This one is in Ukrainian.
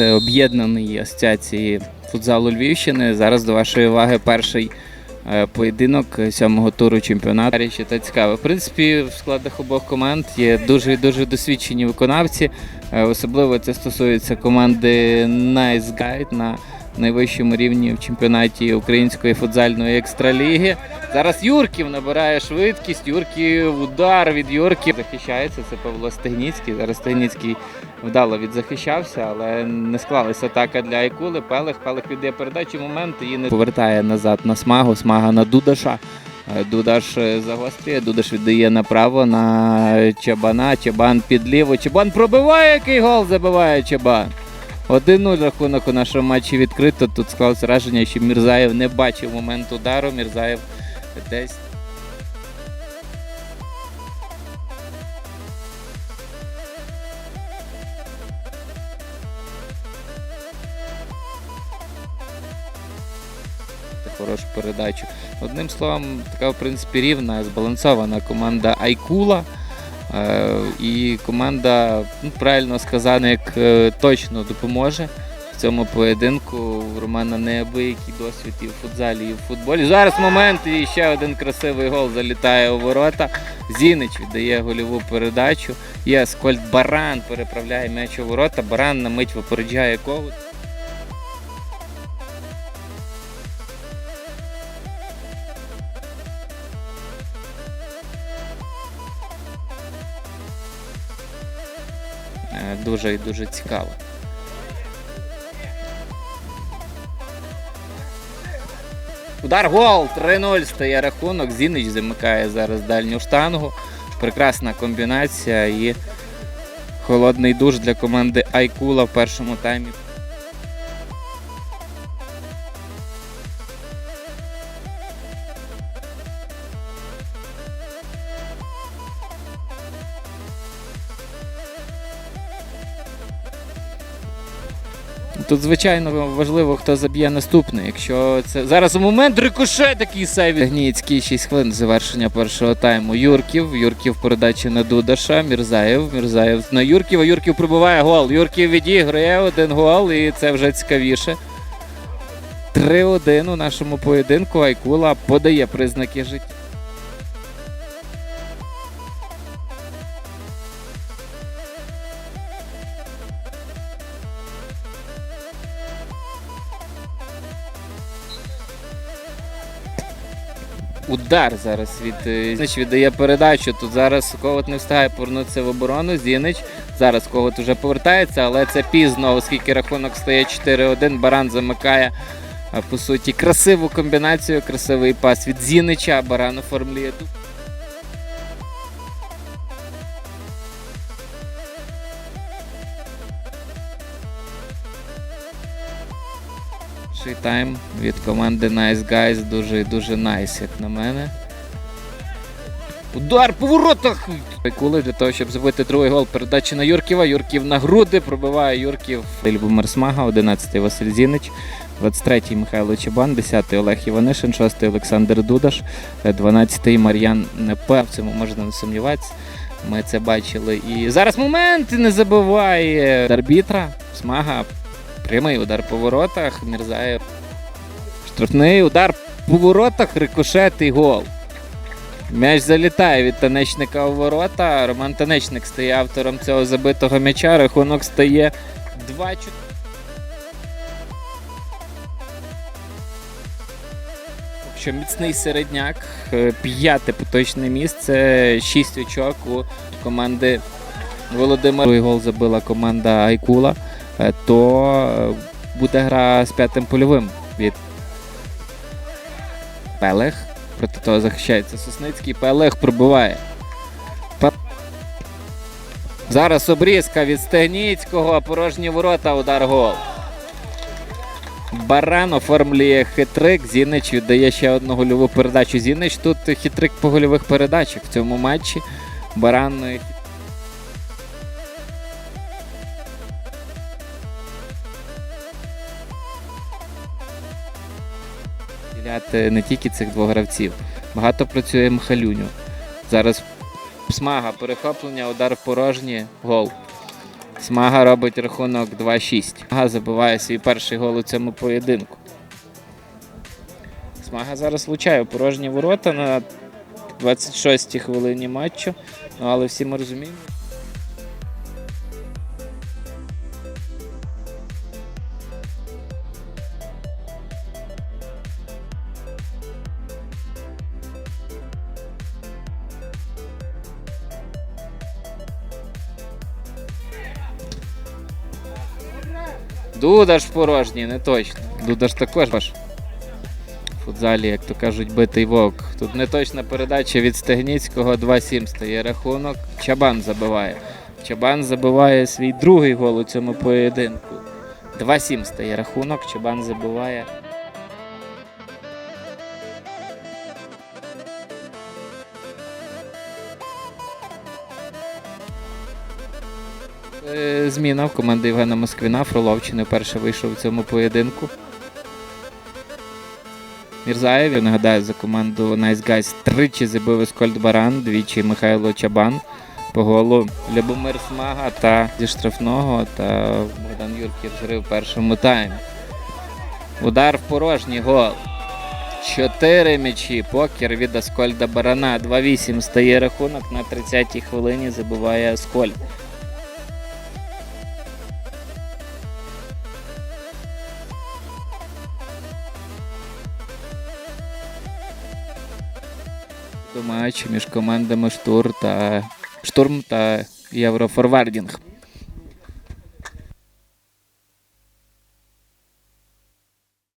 е, об'єднаної асоціації футзалу Львівщини. Зараз до вашої уваги перший е, поєдинок сьомого туру чемпіонату. Речі та цікаво. В принципі, в складах обох команд є дуже дуже досвідчені виконавці. Е, Особливо це стосується команди Nice Guide на найвищому рівні в чемпіонаті української футзальної екстраліги. Зараз Юрків набирає швидкість. Юрків удар від Юрків захищається. Це Павло Стегніцький. Зараз Стегніцький вдало відзахищався, але не склалася атака для Айкули. Пелех, Пелех віддає передачу. Момент її не повертає назад на смагу. Смага на Дудаша. Е, Дудаш е, загострює, Дудаш віддає направо на Чабана. Чабан під ліво. Чабан пробиває, який гол забиває Чабан. 1-0 рахунок у нашому матчі відкрито. Тут склалося враження, що Мірзаєв не бачив момент удару. Мірзаєв десь. Хорошу передачу. Одним словом, така в принципі рівна, збалансована команда Айкула. Е, і команда, ну, правильно сказано, як е, точно допоможе в цьому поєдинку. У Романа неабиякий досвід і в футзалі, і в футболі. Зараз момент, і ще один красивий гол залітає у ворота. Зінич віддає гольову передачу. І Аскольд Баран переправляє м'яч у ворота. Баран на мить випереджає Ковут. Дуже і дуже цікаво. Удар гол! 3-0 стає рахунок. Зінич замикає зараз дальню штангу. Прекрасна комбінація і холодний душ для команди Айкула в першому таймі. Тут, звичайно, важливо, хто заб'є наступний. Якщо це зараз у момент рикошет такий сейв. Гніцький 6 хвилин завершення першого тайму. Юрків. Юрків передачі на Дудаша. Мірзаєв. Мірзаєв на Юрків. А Юрків прибиває гол. Юрків відіграє один гол, і це вже цікавіше. 3-1 у нашому поєдинку. Айкула подає признаки життя. Удар зараз від е, Зінич віддає передачу. Тут зараз Коват не встигає повернутися в оборону. Зінич зараз Когот вже повертається, але це пізно, оскільки рахунок стає 4-1. Баран замикає по суті красиву комбінацію, красивий пас від Зінича. Баран оформлює тут. Перший тайм від команди Nice Guys дуже дуже найс, як на мене. Удар по воротах! Кули для того, щоб забити другий гол. Передача на Юрківа. Юрків на груди пробиває Юрків. Любомир Смага, 11-й Василь Зінич, 23-й Михайло Чабан, 10-й Олег Іванишин, 6-й Олександр Дудаш, 12-й Мар'ян Непе. В цьому можна не сумніватися. Ми це бачили. І зараз момент не забиває арбітра. Смага Прямий удар по воротах. Мірзаєв. Штрафний удар по воротах, рикошет і гол. М'яч залітає від танечника у ворота. Роман Танечник стає автором цього забитого м'яча. Рахунок стає 2-4. Що міцний середняк, Е, п'яте поточне місце, 6 очок у команди Володимира. Другий гол забила команда Айкула то е, буде гра з п'ятим польовим від Пелех. Проти того захищається Сосницький. Пелех пробиває. Зараз обрізка від Стегніцького, порожні ворота, удар гол. Баран оформлює хитрик. Зінич віддає ще одну гольову передачу. Зінич тут хитрик по гольових передачах в цьому матчі. Баран е, Діляти не тільки цих двох гравців. Багато працює Михалюню. Зараз смага, перехоплення, удар порожні, гол. Смага робить рахунок 2-6. Смага забиває свій перший гол у цьому поєдинку. Смага зараз влучає порожні ворота на 26-й хвилині матчу. Ну, але всі ми розуміємо. Дудаш порожній, не точно. Дудаш також ваш. В футзалі, як то кажуть, битий вовк. Тут не точна передача від Стегніцького 2-7 стає рахунок. Чабан забиває. Чабан забиває свій другий гол у цьому поєдинку. 2-7 стає рахунок. Чабан забиває. Зміна в команди Євгена Москвіна. Фроловчини вперше вийшов у цьому поєдинку. Мірзаєв, я нагадаю, за команду Nice Guys тричі забив Ескольд Баран, двічі Михайло Чабан по голу Любомир Смага та зі штрафного та Богдан Юрків зрив першому таймі. Удар в порожній гол. Чотири м'ячі. Покер від Аскольда Барана. 2-8 стає рахунок на 30-й хвилині забиває Аскольд. До матчу між командами Штур та Штурм та Єврофорвардінг.